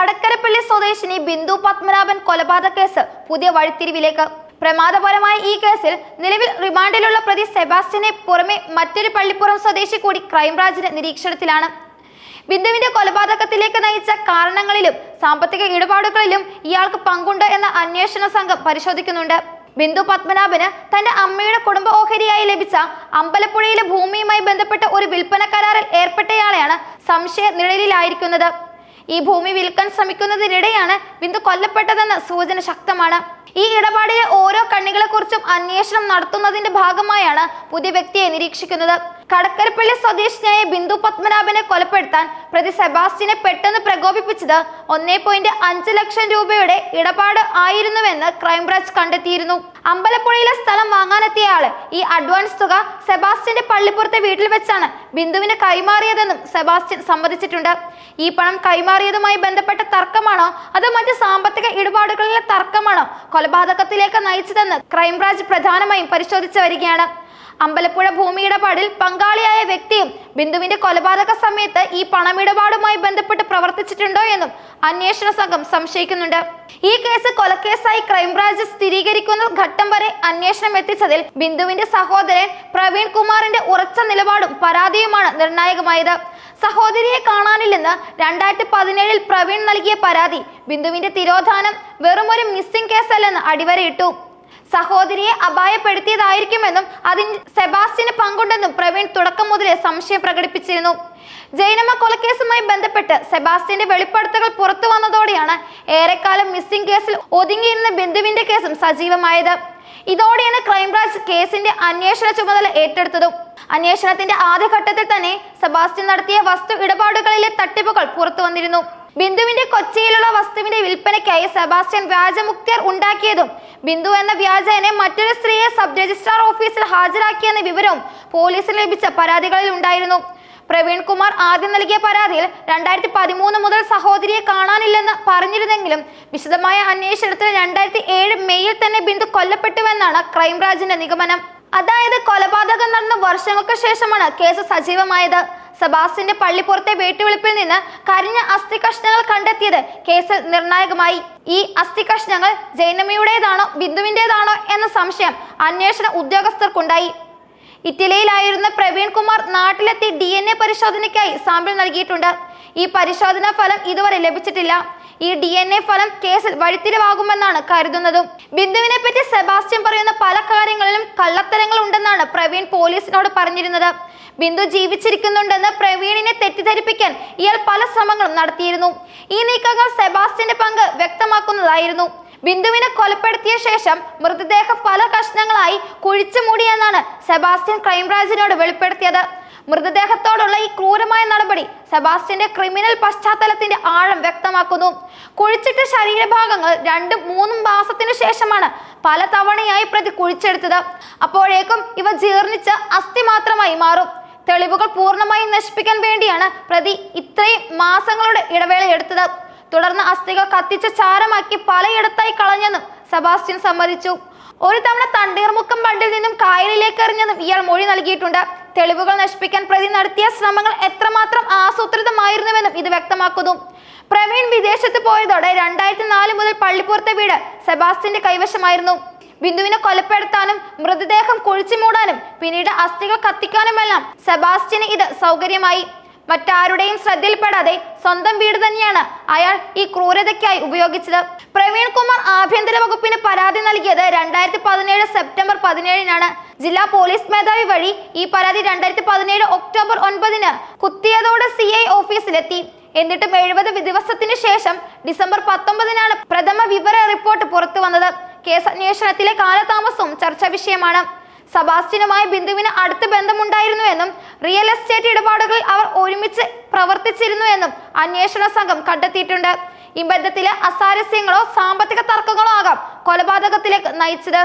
കടക്കരപ്പള്ളി സ്വദേശിനി ബിന്ദു പത്മനാഭൻ കൊലപാതക കേസ് പുതിയ വഴിത്തിരിവിലേക്ക്. പ്രമാദപരമായ ഈ കേസിൽ നിലവിൽ റിമാൻഡിലുള്ള പ്രതി സെബാസ്റ്റ്യനെ പുറമെ മറ്റൊരു പള്ളിപ്പുറം സ്വദേശി കൂടി ക്രൈംബ്രാഞ്ചിന് നിരീക്ഷണത്തിലാണ്. ബിന്ദുവിന്റെ കൊലപാതകത്തിലേക്ക് നയിച്ച കാരണങ്ങളിലും സാമ്പത്തിക ഇടപാടുകളിലും ഇയാൾക്ക് പങ്കുണ്ട് എന്ന അന്വേഷണ സംഘം പരിശോധിക്കുന്നുണ്ട്. ബിന്ദു പത്മനാഭന് തന്റെ അമ്മയുടെ കുടുംബ ഓഹരിയായി ലഭിച്ച അമ്പലപ്പുഴയിലെ ഭൂമിയുമായി ബന്ധപ്പെട്ട ഒരു വിൽപ്പന കരാറിൽ ഏർപ്പെട്ടയാളെയാണ് സംശയ നിഴലിലായിരിക്കുന്നത്. ഈ ഭൂമി വിൽക്കാൻ ശ്രമിക്കുന്നതിനിടെയാണ് ബിന്ദു കൊല്ലപ്പെട്ടതെന്ന സൂചന ശക്തമാണ്. ഈ ഇടപാടിലെ ഓരോ കണ്ണികളെ കുറിച്ചും അന്വേഷണം നടത്തുന്നതിന്റെ ഭാഗമായാണ് പുതിയ വ്യക്തിയെ നിരീക്ഷിക്കുന്നത്. കടക്കരപ്പള്ളി സ്വദേശിനിയായ ബിന്ദു പത്മനാഭനെ കൊലപ്പെടുത്താൻ പ്രതി സെബാസ്റ്റ്യനെ പെട്ടെന്ന് പ്രകോപിപ്പിച്ചത് ഒന്നേ പോയിന്റ് അഞ്ച് ലക്ഷം രൂപയുടെ ഇടപാട് ആയിരുന്നുവെന്ന് ക്രൈംബ്രാഞ്ച് കണ്ടെത്തിയിരുന്നു. അമ്പലപ്പുഴയിലെ സ്ഥലം വാങ്ങാനെത്തിയ ആൾ ഈ അഡ്വാൻസ് തുക സെബാസ്റ്റ്യന്റെ പള്ളിപ്പുറത്തെ വീട്ടിൽ വെച്ചാണ് ബിന്ദുവിന് കൈമാറിയതെന്നും സെബാസ്റ്റ്യൻ സമ്മതിച്ചിട്ടുണ്ട്. ഈ പണം കൈമാറിയതുമായി ബന്ധപ്പെട്ട തർക്കമാണോ അതോ മറ്റ് സാമ്പത്തിക ഇടപാടുകളിലെ തർക്കമാണോ കൊലപാതകത്തിലേക്ക് നയിച്ചതെന്ന് ക്രൈംബ്രാഞ്ച് പ്രധാനമായും പരിശോധിച്ചു വരികയാണ്. അമ്പലപ്പുഴ ഭൂമിയിടപാടിൽ പങ്കാളിയായ വ്യക്തിയും ബിന്ദുവിന്റെ കൊലപാതക സമയത്ത് ഈ പണമിടപാടുമായി ബന്ധപ്പെട്ട് പ്രവർത്തിച്ചിട്ടുണ്ടോ എന്നും അന്വേഷണ സംഘം സംശയിക്കുന്നുണ്ട്. ഈ കേസ് കൊലക്കേസായി ക്രൈംബ്രാഞ്ച് സ്ഥിരീകരിക്കുന്ന ഘട്ടം വരെ അന്വേഷണം എത്തിച്ചതിൽ ബിന്ദുവിന്റെ സഹോദരൻ പ്രവീൺ കുമാറിന്റെ ഉറച്ച നിലപാടും പരാതിയുമാണ് നിർണായകമായത്. സഹോദരിയെ കാണാനില്ലെന്ന് രണ്ടായിരത്തി പതിനേഴിൽ പ്രവീൺ നൽകിയ പരാതി ബിന്ദുവിന്റെ തിരോധാനം വെറുമൊരു മിസ്സിംഗ് കേസല്ലെന്ന് അടിവരയിട്ടു. സഹോദരിയെ അപായപ്പെടുത്തിയതായിരിക്കുമെന്നും അതിൽ സെബാസ്റ്റ്യന് പങ്കുണ്ടെന്നും പ്രവീൺ തുടക്കം മുതലേ സംശയം പ്രകടിപ്പിച്ചിരുന്നു. ജൈനമ്മ കൊലക്കേസുമായി ബന്ധപ്പെട്ട് സെബാസ്റ്റ്യന്റെ വെളിപ്പെടുത്തലുകൾ പുറത്തു വന്നതോടെയാണ് ഏറെക്കാലം മിസ്സിംഗ് കേസിൽ ഒതുങ്ങിയിരുന്ന ബിന്ദുവിന്റെ കേസും സജീവമായത്. ഇതോടെയാണ് ക്രൈംബ്രാഞ്ച് കേസിന്റെ അന്വേഷണ ചുമതല ഏറ്റെടുത്തതും. അന്വേഷണത്തിന്റെ ആദ്യഘട്ടത്തിൽ തന്നെ സെബാസ്റ്റ്യൻ നടത്തിയ വസ്തു ഇടപാടുകളിലെ തട്ടിപ്പുകൾ പുറത്തു വന്നിരുന്നു. ബിന്ദുവിന്റെ കൊച്ചിയിലുള്ള വസ്തുവിന്റെ വിൽപ്പനയ്ക്കായി സെബാസ്റ്റ്യൻ വ്യാജമുക്തിയർ ഉണ്ടാക്കിയതും ബിന്ദു എന്ന വ്യാജനെ മറ്റൊരു സ്ത്രീയെ സബ് രജിസ്ട്രാർ ഓഫീസിൽ ഹാജരാക്കിയെന്ന വിവരവും പോലീസിന് ലഭിച്ച പരാതികളിൽ ഉണ്ടായിരുന്നു. പ്രവീൺ കുമാർ ആദ്യം നൽകിയ പരാതിയിൽ രണ്ടായിരത്തി പതിമൂന്ന് മുതൽ സഹോദരിയെ കാണാനില്ലെന്ന് പറഞ്ഞിരുന്നെങ്കിലും വിശദമായ അന്വേഷണത്തിൽ രണ്ടായിരത്തി ഏഴ് മെയ്യിൽ തന്നെ ബിന്ദു കൊല്ലപ്പെട്ടുവെന്നാണ് ക്രൈംബ്രാഞ്ചിന്റെ നിഗമനം. അതായത് കൊലപാതകം നടന്ന വർഷങ്ങൾക്ക് ശേഷമാണ് കേസ് സജീവമായത്. സെബാസ്റ്റിന്റെ പള്ളിപ്പുറത്തെ വീട്ടുവിളിപ്പിൽ നിന്ന് കരിഞ്ഞ അസ്ഥി കഷ്ണങ്ങൾ കണ്ടെത്തിയത് കേസിൽ നിർണായകമായി. ഈ അസ്ഥി കഷ്ണങ്ങൾ ജൈനമ്മയുടേതാണോ ബിന്ദുവിന്റെതാണോ എന്ന സംശയം അന്വേഷണ ഉദ്യോഗസ്ഥർക്കുണ്ടായി. ഇറ്റലിയിലായിരുന്ന പ്രവീൺ കുമാർ നാട്ടിലെത്തി ഡി എൻ എ പരിശോധനയ്ക്കായി സാമ്പിൾ നൽകിയിട്ടുണ്ട്. ഈ പരിശോധനാ ഫലം ഇതുവരെ ലഭിച്ചിട്ടില്ല. ഈ ഡി എൻ എ ഫലം കേസിൽ വഴിത്തിരിവാകുമെന്നാണ് കരുതുന്നതും. ബിന്ദുവിനെ പറ്റി സെബാസ്റ്റ്യൻ പറയുന്ന പല കാര്യങ്ങളിലും കള്ളത്തരങ്ങൾ ഉണ്ടെന്നാണ് പ്രവീൺ പോലീസിനോട് പറഞ്ഞിരുന്നത്. ബിന്ദു ജീവിച്ചിരിക്കുന്നുണ്ടെന്ന് പ്രവീണിനെ തെറ്റിദ്ധരിപ്പിക്കാൻ ഇയാൾ പല ശ്രമങ്ങളും നടത്തിയിരുന്നു. ഈ നീക്കങ്ങൾ സെബാസ്റ്റ്യന്റെ പങ്ക് വ്യക്തമാക്കുന്നതായിരുന്നു. ബിന്ദുവിനെ കൊലപ്പെടുത്തിയ ശേഷം മൃതദേഹം പല കഷ്ണങ്ങളായി കുഴിച്ചു മൂടിയെന്നാണ് സെബാസ്റ്റ്യൻ ക്രൈംബ്രാഞ്ചിനോട് വെളിപ്പെടുത്തിയത്. മൃതദേഹത്തോടുള്ള ഈ ക്രൂരമായ നടപടി സെബാസ്റ്റ്യന്റെ ക്രിമിനൽ പശ്ചാത്തലത്തിന്റെ ആഴം വ്യക്തമാക്കുന്നു. കുഴിച്ചിട്ട ശരീരഭാഗങ്ങൾ രണ്ടും മൂന്നും മാസത്തിനു ശേഷമാണ് പല തവണയായി പ്രതി കുഴിച്ചെടുത്തത്. അപ്പോഴേക്കും ഇവ ജീർണിച്ച് അസ്ഥി മാത്രമായി മാറും. തെളിവുകൾ പൂർണമായി നശിപ്പിക്കാൻ വേണ്ടിയാണ് പ്രതി ഇത്രയും മാസങ്ങളുടെ ഇടവേള എടുത്തത്. തുടർന്ന് അസ്ഥികൾ കത്തിച്ച ചാരമാക്കി പലയിടത്തായി കളഞ്ഞെന്നും സെബാസ്റ്റ്യൻ സമ്മതിച്ചു. ഒരു തവണ തണ്ണീർമുക്കം ബണ്ടിൽ നിന്നും കായലിലേക്ക് എറിഞ്ഞെന്നും ഇയാൾ മൊഴി നൽകിയിട്ടുണ്ട്. തെളിവുകൾ നശിപ്പിക്കാൻ പ്രതി നടത്തിയ ശ്രമങ്ങൾ എത്രമാത്രം ആസൂത്രിതമായിരുന്നുവെന്നും ഇത് വ്യക്തമാക്കുന്നു. പ്രവീൺ വിദേശത്ത് പോയതോടെ രണ്ടായിരത്തി നാല് മുതൽ പള്ളിപ്പുറത്തെ വീട് സെബാസ്റ്റ്യന്റെ കൈവശമായിരുന്നു. ബിന്ദുവിനെ കൊലപ്പെടുത്താനും മൃതദേഹം കുഴിച്ചു മൂടാനും പിന്നീട് അസ്ഥികൾ കത്തിക്കാനുമെല്ലാം സെബാസ്റ്റ്യന് ഇത് സൗകര്യമായി. മറ്റാരുടെയും ശ്രദ്ധയിൽപ്പെടാതെ സ്വന്തം വീട് തന്നെയാണ് അയാൾ ഈ ക്രൂരതയ്ക്കായി ഉപയോഗിച്ചത്. പ്രവീൺ കുമാർ ആഭ്യന്തര വകുപ്പിന് പരാതി നൽകിയത് രണ്ടായിരത്തി പതിനേഴ് സെപ്റ്റംബർ പതിനേഴിനാണ്. ജില്ലാ പോലീസ് മേധാവി വഴി ഈ പരാതി രണ്ടായിരത്തി പതിനേഴ് ഒക്ടോബർ ഒൻപതിന് കുത്തിയതോടെ സി ഐ ഓഫീസിലെത്തി. എന്നിട്ടും എഴുപത് ദിവസത്തിന് ശേഷം ഡിസംബർ പത്തൊമ്പതിനാണ് പ്രഥമ വിവര റിപ്പോർട്ട് പുറത്തു വന്നത് കേസ് അന്വേഷണത്തിലെ കാലതാമസവും ചർച്ചാ വിഷയമാണ്. സബാസ്റ്റിനുമായി ബിന്ദുവിന് അടുത്ത ബന്ധമുണ്ടായിരുന്നുവെന്നും റിയൽ എസ്റ്റേറ്റ് ഇടപാടുകളിൽ അവർ ഒരുമിച്ച് പ്രവർത്തിച്ചിരുന്നുവെന്നും അന്വേഷണ സംഘം കണ്ടെത്തിയിട്ടുണ്ട്. ഈ ബന്ധത്തിലെ അസാരസ്യങ്ങളോ സാമ്പത്തിക തർക്കങ്ങളോ ആകാം കൊലപാതകത്തിലേക്ക് നയിച്ചത്.